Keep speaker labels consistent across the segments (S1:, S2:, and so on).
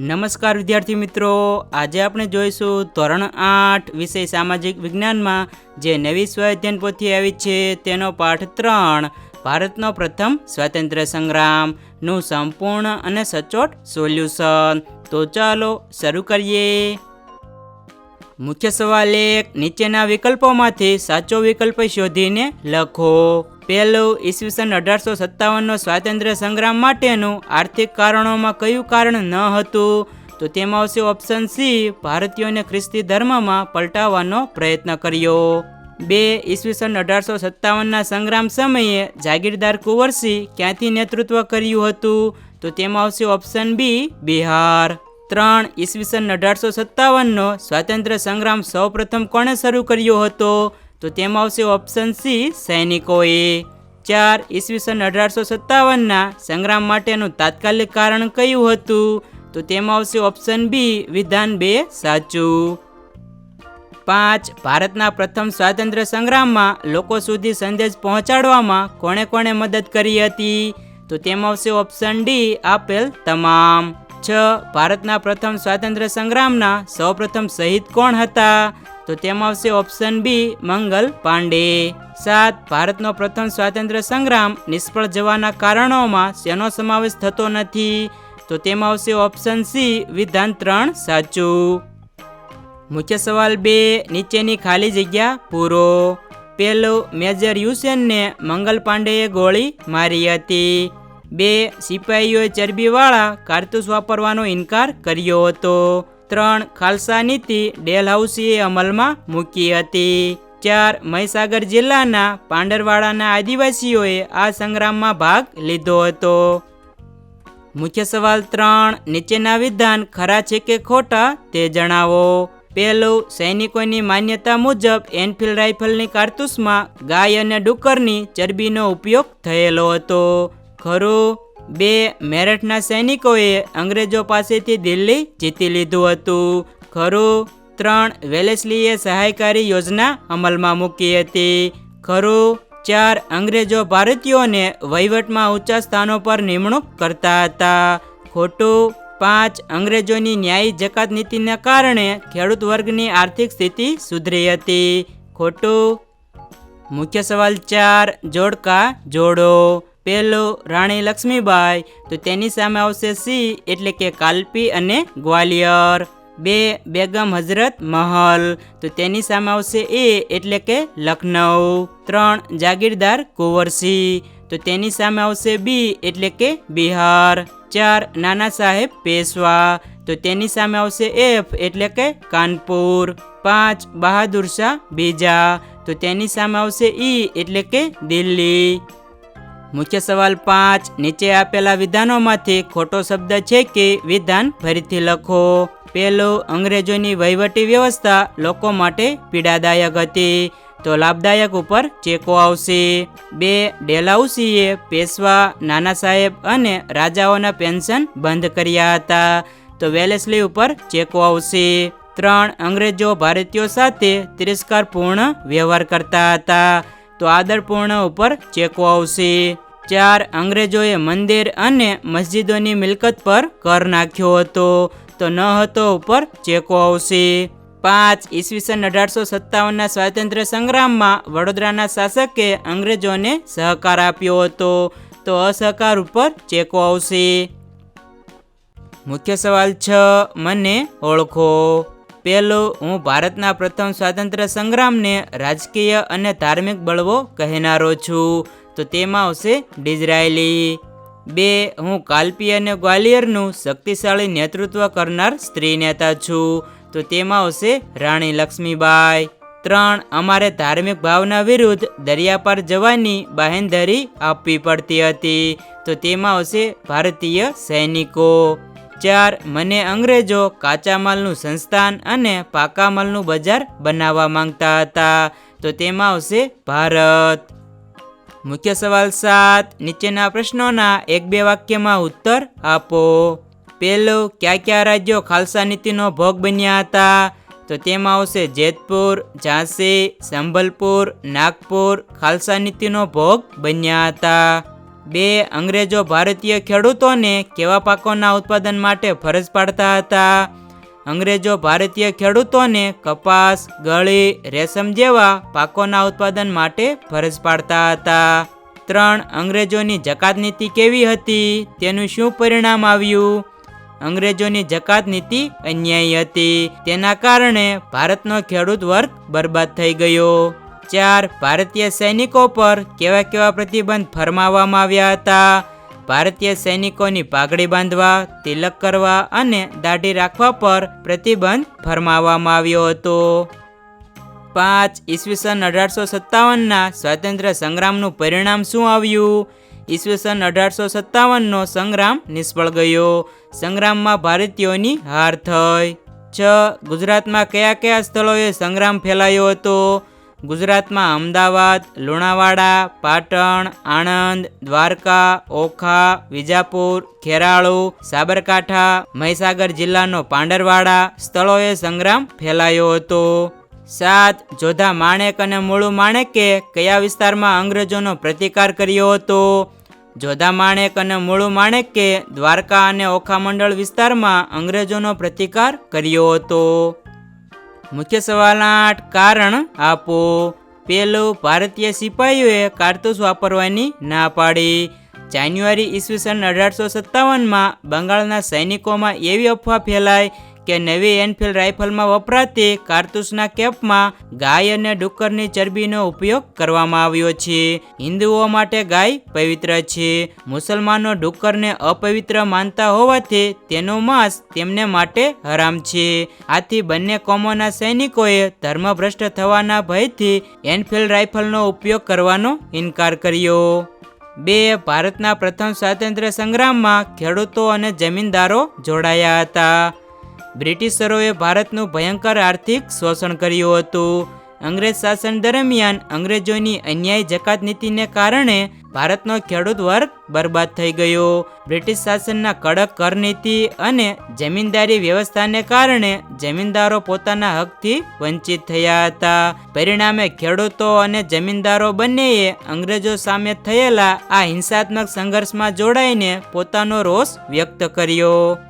S1: નમસ્કાર વિદ્યાર્થી મિત્રો. આજે આપણે જોઈશું ધોરણ આઠ વિષય સામાજિક વિજ્ઞાનમાં. જે નવી સ્વાધ્યન પોથી આવી છે તેનો પાઠ ત્રણ. ભારતનો પ્રથમ સ્વાતંત્ર્ય સંગ્રામનું સંપૂર્ણ અને સચોટ સોલ્યુશન. તો ચાલો શરૂ કરીએ. મુખ્ય સવાલ એક. નીચેના વિકલ્પોમાંથી સાચો વિકલ્પ શોધીને લખો. પહેલું ઈસવીસન અઢારસો સત્તાવનનો સ્વાતંત્ર્ય સંગ્રામ માટેનું આર્થિક કારણોમાં કયું કારણ ન હતું? તો તેમાં આવશે ઓપ્શન સી ભારતીયોને ખ્રિસ્તી ધર્મમાં પલટાવવાનો પ્રયત્ન કર્યો. બે, ઈસવીસન અઢારસો સત્તાવનના સંગ્રામ સમયે જાગીરદાર કુંવરસી ક્યાંથી નેતૃત્વ કર્યું હતું? તો તેમાં આવશે ઓપ્શન બી બિહાર. ત્રણ, ઈસવીસન અઢારસો સત્તાવનનો સ્વાતંત્ર્ય સંગ્રામ સૌપ્રથમ કોણે શરૂ કર્યો હતો? તો તેમાં આવશે ઓપ્શન સી સૈનિકોએ. ચાર, ઈસવીસન અઢારસો સત્તાવનના સંગ્રામ માટેનું તાત્કાલિક કારણ કયું હતું? તો તેમાં આવશે ઓપ્શન બી વિધાન બે, સાચું. પાંચ, ભારતના પ્રથમ સ્વાતંત્ર્ય સંગ્રામમાં લોકો સુધી સંદેશ પહોંચાડવામાં કોણે કોણે મદદ કરી હતી? તો તેમાં આવશે ઓપ્શન ડી આપેલ તમામ. છ, ભારતના પ્રથમ સ્વાતંત્ર્ય સંગ્રામના સૌપ્રથમ શહીદ કોણ હતા? તો તેમાં આવશે ઓપ્શન બી મંગલ પાંડે. સાત, ભારતનો પ્રથમ સ્વાતંત્ર્ય સંગ્રામ, નિષ્ફળ જવાના કારણોમાં શેનો સમાવેશ થતો નથી? તો તેમાં આવશે ઓપ્શન સી વિધાન ત્રણ, સાચું. મુખ્ય સવાલ બે, નીચેની ખાલી જગ્યા પૂરો. પહેલું, મેજર યુસેનને મંગલ પાંડેએ ગોળી મારી હતી. બે, સિપાહીઓએ ચરબીવાળા કારતૂસ વાપરવાનો ઇનકાર કર્યો હતો. ત્રણ ખાલસા નીતિ ડેલહાઉસીએ અમલમાં મૂકી હતી. ચાર મહીસાગર જિલ્લાના પાંડરવાડાના આદિવાસીઓએ આ સંગ્રામમાં ભાગ લીધો હતો. મુખ્ય સવાલ ત્રણ, નીચેના વિધાન ખરા છે કે ખોટા તે જણાવો. પહેલું, સૈનિકોની માન્યતા મુજબ એનફિલ્ડ રાઇફલની કારતૂસમાં ગાય અને ડુક્કરની ચરબીનો ઉપયોગ થયેલો હતો. ખરું? બે મેરઠના સૈનિકોએ અંગ્રેજો પાસેથી દિલ્હી જીતી લીધું હતું. ખરું, ત્રણ વેલેસ્લીએ સહાયકારી યોજના અમલમાં મૂકી હતી. ખરું, ચાર અંગ્રેજો ભારતીયોને વહીવટમાં ઊંચા સ્થાનો પર નિમણૂક કરતા હતા. ખોટું, પાંચ અંગ્રેજોની ન્યાયી જકાત નીતિના કારણે ખેડૂત વર્ગની આર્થિક સ્થિતિ સુધરી હતી. ખોટું. મુખ્ય સવાલ ચાર, જોડકા જોડો. પહેલો રાણી લક્ષ્મીબાઈ, તો તેની સામે આવશે સી એટલે કે કાલપી અને ગ્વાલિયર. બે બેગમ હઝરત મહલ, તો તેની સામે આવશે એ, એટલે કે લખનઉ ત્રણ જાગીરદાર કુંવરસી તો તેની સામે આવશે બી, એટલે કે બિહાર. ચાર નાના સાહેબ પેશવા, તો તેની સામે આવશે એફ, એટલે કે કાનપુર. પાંચ બહાદુર શાહ બીજા, તો તેની સામે આવશે ઈ, એટલે કે દિલ્હી. મુખ્ય સવાલ પાંચ. નીચે આપેલા વિધાનોમાંથી ખોટો શબ્દ છે કે વિધાન? ફરીથી લખો. પહેલું, અંગ્રેજોની વહીવટી વ્યવસ્થા લોકો માટે પીડાદાયક હતી. તો લાભદાયક ઉપર ચેકો આવશે. બે, ડેલાઉસીએ પેશવા, નાના સાહેબ અને રાજાઓના પેન્શન બંધ કર્યા હતા. તો વેલેસલી ઉપર ચેકો આવશે. ત્રણ, અંગ્રેજો ભારતીયો સાથે તિરસ્કારપૂર્ણ વ્યવહાર કરતા હતા. તો આદરપૂર્ણ ઉપર ચેકો આવશે. ચાર, અંગ્રેજોએ મંદિર અને મસ્જિદોની મિલકત પર કર નાખ્યો હતો, તો ન હતો ઉપર ચેકો આવશે. પાંચ ઈસવીસન અઢારસો સત્તાવનના સ્વાતંત્ર્ય સંગ્રામમાં વડોદરાના શાસકે અંગ્રેજોને સહકાર આપ્યો હતો, તો અસહકાર ઉપર ચેકો આવશે. મુખ્ય સવાલ છ, મને ઓળખો. પહેલો, હું ભારતના પ્રથમ સ્વાતંત્ર્ય સંગ્રામને રાજકીય અને ધાર્મિક બળવો કહેનારો છું. તો તેમાં આવશે ડિઝરાયલી. બે, હું કાલ્પી અને ગ્વાલિયરનું શક્તિશાળી નેતૃત્વ કરનાર સ્ત્રી નેતા છું. તો તેમાં આવશે રાણી લક્ષ્મીબાઈ. ત્રણ, અમારે ધાર્મિક ભાવના વિરુદ્ધ દરિયા પાર જવાની બાહેંધરી આપવી પડતી હતી. તો તેમાં આવશે ભારતીય સૈનિકો. ચાર મને અંગ્રેજો, કાચા માલનું સંસ્થાન અને પાકા માલનું બજાર બનાવવા માંગતા હતા. તો તેમાં આવશે ભારત. મુખ્ય સવાલ સાત. નીચેના પ્રશ્નોના એક બે વાક્યમાં ઉત્તર આપો. પહેલું કયા કયા રાજ્યો ખાલસા નીતિનો ભોગ બન્યા હતા? તો તેમાં આવશે જેતપુર, ઝાંસી સંભલપુર નાગપુર ખાલસા નીતિનો ભોગ બન્યા હતા. બે અંગ્રેજો ભારતીય ખેડૂતોને કેવા પાકોના ઉત્પાદન માટે ફરજ પાડતા હતા? અંગ્રેજો ભારતીય ખેડૂતોને કપાસ, ગળી, રેશમ જેવા પાકોના ઉત્પાદન માટે ફરજ પાડતા હતા. ત્રણ અંગ્રેજોની જકાત નીતિ કેવી હતી? તેનું શું પરિણામ આવ્યું? અંગ્રેજોની જકાત નીતિ અન્યાયી હતી. તેના કારણે ભારતનો ખેડૂત વર્ગ બરબાદ થઈ ગયો. ચાર ભારતીય સૈનિકો પર કેવા કેવા પ્રતિબંધ ફરમાવવામાં આવ્યા હતા? ભારતીય સૈનિકોની પાઘડી બાંધવા, તિલક કરવા અને દાઢી રાખવા પર પ્રતિબંધ ફરમાવવામાં આવ્યો હતો. પાંચ ઈસવીસન અઢારસો સત્તાવનના સ્વાતંત્ર્ય સંગ્રામનું પરિણામ શું આવ્યું? ઈસવીસન અઢારસો સત્તાવનનો સંગ્રામ નિષ્ફળ ગયો. સંગ્રામમાં ભારતીયોની હાર થઈ. છ ગુજરાતમાં કયા કયા સ્થળોએ સંગ્રામ ફેલાયો હતો? ગુજરાતમાં અમદાવાદ, લુણાવાડા, પાટણ, આણંદ, દ્વારકા, ઓખા, વિજાપુર ખેરાળુ સાબરકાંઠા, મહીસાગર જિલ્લાનો પાંડરવાડા સ્થળોએ સંગ્રામ ફેલાયો હતો. સાત, જોધા માણેક અને મૂળુ માણેકે કયા વિસ્તારમાં અંગ્રેજોનો પ્રતિકાર કર્યો હતો? જોધા માણેક અને મૂળુ માણેકે દ્વારકા અને ઓખા મંડળ વિસ્તારમાં અંગ્રેજોનો પ્રતિકાર કર્યો હતો. મુખ્ય સવાલ આઠ. કારણ આપો. પેલું, ભારતીય સિપાહીઓએ કારતૂસ વાપરવાની ના પાડી. જાન્યુઆરી ઈસવીસન અઢારસો સત્તાવનમાં બંગાળના સૈનિકોમાં એવી અફવા ફેલાઈ કે નવી એનફિલ્ડ રાઇફલમાં વપરાતી કારતૂસના કેપમાં ગાય અને ડુક્કરની ચરબીનો ઉપયોગ કરવામાં આવ્યો છે. હિન્દુઓ માટે ગાય પવિત્ર છે. મુસલમાનો ડુક્કરને અપવિત્ર માનતા હોવાથી તેનું માંસ તેમને માટે હરામ છે. આથી બંને કોમોના સૈનિકોએ ધર્મભ્રષ્ટ થવાના ભયથી એનફિલ્ડ રાઇફલનો ઉપયોગ કરવાનો ઇનકાર કર્યો. બે, ભારતના પ્રથમ સ્વાતંત્ર્ય સંગ્રામમાં ખેડૂતો અને જમીનદારો જોડાયા હતા. બ્રિટિશરોએ ભારતનું ભયંકર આર્થિક શોષણ કર્યું હતું. અંગ્રેજ શાસન દરમિયાન અંગ્રેજોની અન્યાય જકાત નીતિને કારણે ભારતનો ખેડૂત વર્ગ બરબાદ થઈ ગયો. બ્રિટિશ શાસનના કડક કર નીતિ અને જમીનદારી વ્યવસ્થાને કારણે જમીનદારો પોતાના હકથી વંચિત થયા હતા. પરિણામે ખેડૂતો અને જમીનદારો બંનેએ અંગ્રેજો સામે થયેલા આ હિંસાત્મક સંઘર્ષમાં જોડાઈને પોતાનો રોષ વ્યક્ત કર્યો.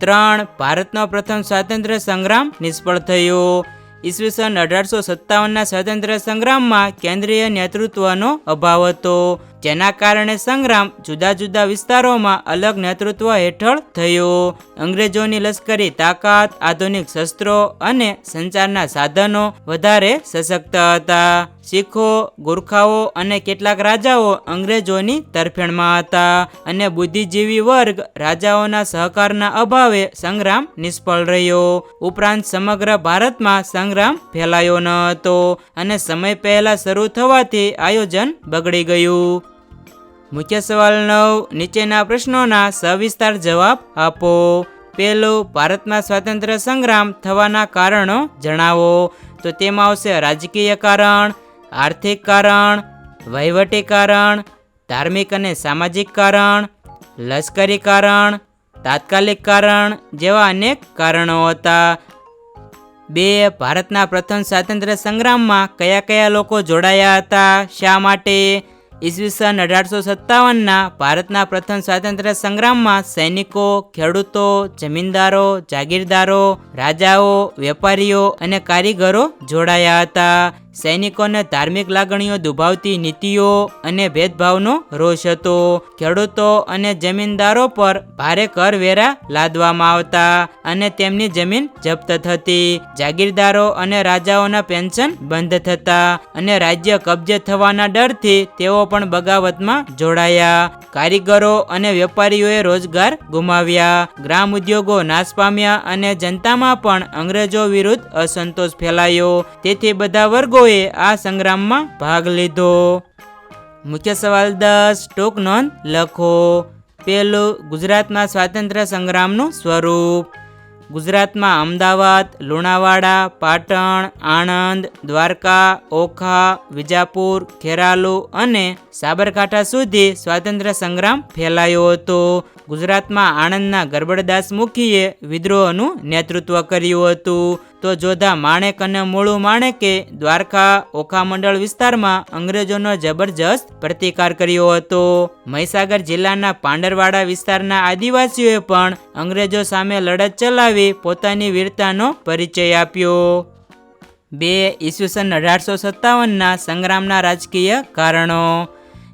S1: ત્રણ ભારતનો પ્રથમ સ્વાતંત્ર્ય સંગ્રામ નિષ્ફળ થયો. ઈસવીસન અઢારસો સત્તાવનના સ્વાતંત્ર્ય સંગ્રામમાં કેન્દ્રીય નેતૃત્વનો અભાવ હતો. જેના કારણે સંગ્રામ જુદા જુદા વિસ્તારોમાં અલગ નેતૃત્વ હેઠળ થયો. અંગ્રેજોની લશ્કરી તાકાત, આધુનિક શસ્ત્રો અને સંચારના સાધનો વધારે સશક્ત હતા. શીખો, ગુરખાઓ અને કેટલાક રાજાઓ અંગ્રેજોની તરફેણમાં હતા અને બુદ્ધિજીવી વર્ગ રાજાઓના સહકારના અભાવે સંગ્રામ નિષ્ફળ રહ્યો. ઉપરાંત સમગ્ર ભારતમાં સંગ્રામ ફેલાયો ન હતો અને સમય પહેલા શરૂ થવાથી આયોજન બગડી ગયું. મુખ્ય સવાલ નવ, નીચેના પ્રશ્નોના સવિસ્તાર જવાબ આપો. પહેલું, ભારતમાં સ્વાતંત્ર્ય સંગ્રામ થવાના કારણો જણાવો. તો તેમાં આવશે રાજકીય કારણ, આર્થિક કારણ, વહીવટી કારણ, ધાર્મિક અને સામાજિક કારણ, લશ્કરી કારણ, તાત્કાલિક કારણ જેવા અનેક કારણો હતા. બે, ભારતના પ્રથમ સ્વાતંત્ર્ય સંગ્રામમાં કયા કયા લોકો જોડાયા હતા? શા માટે? ઈસવીસન અઢારસો સત્તાવનના ભારતના પ્રથમ સ્વાતંત્ર્ય સંગ્રામમાં સૈનિકો, ખેડૂતો, જમીનદારો, જાગીરદારો, રાજાઓ, વેપારીઓ અને કારીગરો જોડાયા હતા. સૈનિકોને ધાર્મિક લાગણીઓ દુભાવતી નીતિઓ અને ભેદભાવનો રોષ હતો. ખેડૂતો અને જમીનદારો પર ભારે કરવેરા લાદવામાં આવતા અને તેમની જમીન જપ્ત થતી. જાગીરદારો અને રાજાઓના પેન્શન બંધ થતા અને રાજ્ય કબજે થવાના ડરથી તેઓ પણ બગાવતમાં જોડાયા. કારીગરો અને વેપારીઓએ રોજગાર ગુમાવ્યા. ગ્રામ ઉદ્યોગો નાશ પામ્યા અને જનતામાં પણ અંગ્રેજો વિરુદ્ધ અસંતોષ ફેલાયો. તેથી બધા વર્ગોએ આ સંગ્રામમાં ભાગ લીધો. મુખ્ય સવાલ દસ, ટૂંક નોંધ લખો. પહેલું, ગુજરાતમાં સ્વાતંત્ર્ય સંગ્રામનું સ્વરૂપ. ગુજરાતમાં અમદાવાદ, લુણાવાડા, પાટણ, આણંદ, દ્વારકા, ઓખા, વિજાપુર, ખેરાલુ અને સાબરકાંઠા સુધી સ્વાતંત્ર્ય સંગ્રામ ફેલાયો હતો. ગુજરાતમાં આણંદના ગરબડદાસ મુખીએ વિદ્રોહનું નેતૃત્વ કર્યું હતું. તો જોધા માણેક અને મૂળું માણેકે દ્વારકા ઓખા મંડળ વિસ્તારમાં અંગ્રેજોનો જબરજસ્ત પ્રતિકાર કર્યો હતો. મહીસાગર જિલ્લાના પાંડરવાડા વિસ્તારના આદિવાસીઓએ પણ અંગ્રેજો સામે લડત ચલાવી પોતાની વીરતાનો પરિચય આપ્યો. બે ઈસવીસન અઢારસો સત્તાવનના સંગ્રામના રાજકીય કારણો.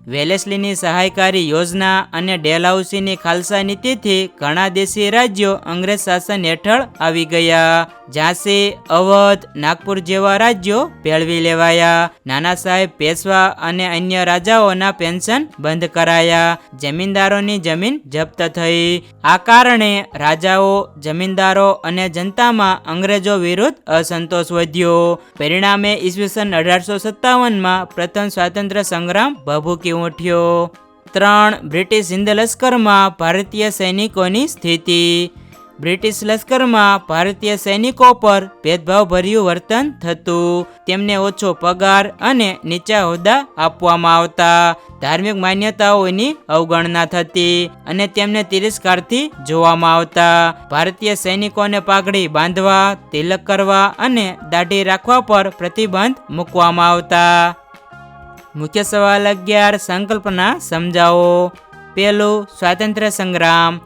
S1: વેલેસ્લીની સહાયકારી યોજના અને ડેલહાઉસીની ખાલસા નીતિથી ઘણા દેશી રાજ્યો અંગ્રેજ શાસન હેઠળ આવી ગયા. ઝાંસી, અવધ, નાગપુર જેવા રાજ્યો ભેળવી લેવાયા. નાના સાહેબ પેશવા અને અન્ય રાજાઓના પેન્શન બંધ કરાયા. જમીનદારોની જમીન જપ્ત થઈ. આ કારણે રાજાઓ, જમીનદારો અને જનતામાં અંગ્રેજો વિરુદ્ધ અસંતોષ વધ્યો. પરિણામે ઈસવીસન અઢારસો સત્તાવનમાં પ્રથમ સ્વાતંત્ર્ય સંગ્રામ ભભૂકી ઉઠ્યો. ત્રણ બ્રિટિશ હિન્દ લશ્કરમાં ભારતીય સૈનિકોની સ્થિતિ. બ્રિટિશ લશ્કરમાં ભારતીય સૈનિકો પર ભેદભાવભર્યું વર્તન થતું. તેમને ઓછો પગાર અને નીચા હોદ્દા આપવામાં આવતા. ધાર્મિક માન્યતાઓની અવગણના થતી અને તેમને તિરસ્કારથી જોવામાં આવતા. ભારતીય સૈનિકોને પાઘડી બાંધવા, તિલક કરવા અને દાઢી રાખવા પર પ્રતિબંધ મૂકવામાં આવતા. મુખ્ય સવાલ અગિયાર સંકલ્પના સમજાવો. પહેલું સ્વાતંત્ર્ય સંગ્રામ.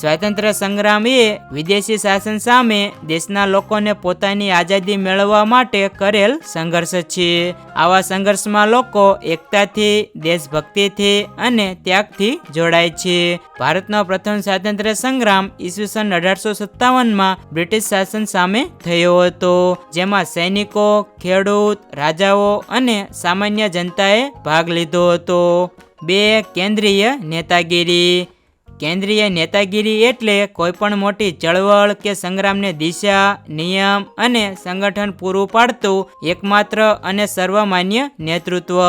S1: સ્વાતંત્ર્ય સંગ્રામ એ વિદેશી શાસન સામે દેશના લોકોને પોતાની આઝાદી મેળવવા માટે કરેલ સંઘર્ષ છે. આવા સંઘર્ષમાં લોકો એકતાથી, દેશભક્તિથી અને ત્યાગથી જોડાય છે. ભારતનો પ્રથમ સ્વાતંત્ર્ય સંગ્રામ ઈસવીસન અઢારસો સત્તાવનમાં બ્રિટિશ શાસન સામે થયો હતો, જેમાં સૈનિકો, ખેડૂત, રાજાઓ અને સામાન્ય જનતાએ ભાગ લીધો હતો. બે કેન્દ્રીય નેતાગીરી કેન્દ્રીય નેતાગીરી એટલે કોઈપણ મોટી ચળવળ કે સંગ્રામને દિશા, નિયમ અને સંગઠન પૂરું પાડતું એકમાત્ર અને સર્વમાન્ય નેતૃત્વ.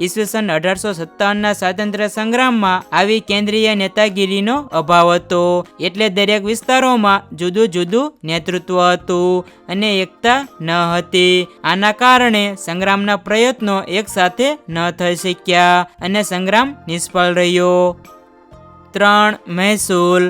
S1: ઈસવીસન અઢારસો સત્તાવનના સ્વાતંત્ર્ય સંગ્રામમાં આવી કેન્દ્રીય નેતાગીરીનો અભાવ હતો. એટલે દરેક વિસ્તારોમાં જુદું જુદું નેતૃત્વ હતું અને એકતા ન હતી. આના કારણે સંગ્રામના પ્રયત્નો એકસાથે ન થઈ શક્યા અને સંગ્રામ નિષ્ફળ રહ્યો. ત્રણ મહેસૂલ.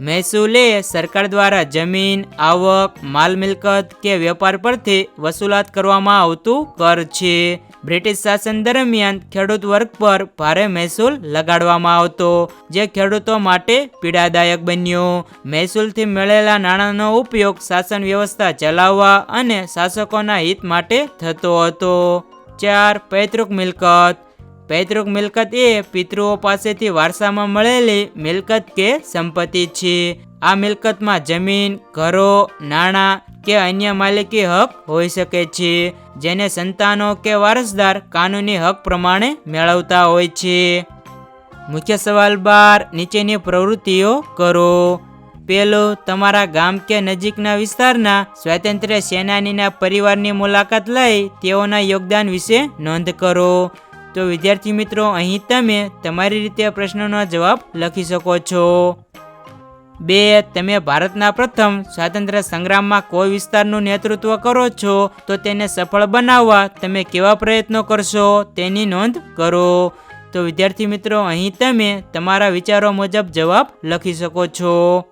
S1: મહેસૂલ એ સરકાર દ્વારા જમીન, આવક, માલ મિલકત કે વેપાર પરથી વસૂલાત કરવામાં આવતું કર છે. બ્રિટિશ શાસન દરમિયાન ખેડૂત વર્ગ પર ભારે મહેસૂલ લગાડવામાં આવતો, જે ખેડૂતો માટે પીડાદાયક બન્યો. મહેસૂલથી મળેલા નાણાંનો ઉપયોગ શાસન વ્યવસ્થા ચલાવવા અને શાસકોના હિત માટે થતો હતો. ચાર પૈતૃક મિલકત. પૈતૃક મિલકત એ પિતૃઓ પાસેથી વારસામાં મળેલી મિલકત કે સંપત્તિ છે. આ મિલકતમાં જમીન, ઘરો, નાણાં કે અન્ય માલિકી હક હોઈ શકે છે, જેને સંતાનો કે વારસદાર કાનૂની હક પ્રમાણે મેળવતા હોય છે. મુખ્ય સવાલ બાર, નીચેની પ્રવૃત્તિઓ કરો. પેલું તમારા ગામ કે નજીકના વિસ્તારના સ્વાતંત્ર્ય સેનાનીના પરિવારની મુલાકાત લઈ તેઓના યોગદાન વિશે નોંધ કરો. તો વિદ્યાર્થી મિત્રો, અહીં તમે તમારી રીતે પ્રશ્નોનો જવાબ લખી શકો છો. બે, તમે ભારતના પ્રથમ સ્વાતંત્ર્ય સંગ્રામમાં કોઈ વિસ્તારનું નેતૃત્વ કરો છો, તો તેને સફળ બનાવવા તમે કેવા પ્રયત્નો કરશો તેની નોંધ કરો. તો વિદ્યાર્થી મિત્રો, અહીં તમે તમારા વિચારો મુજબ જવાબ લખી શકો છો.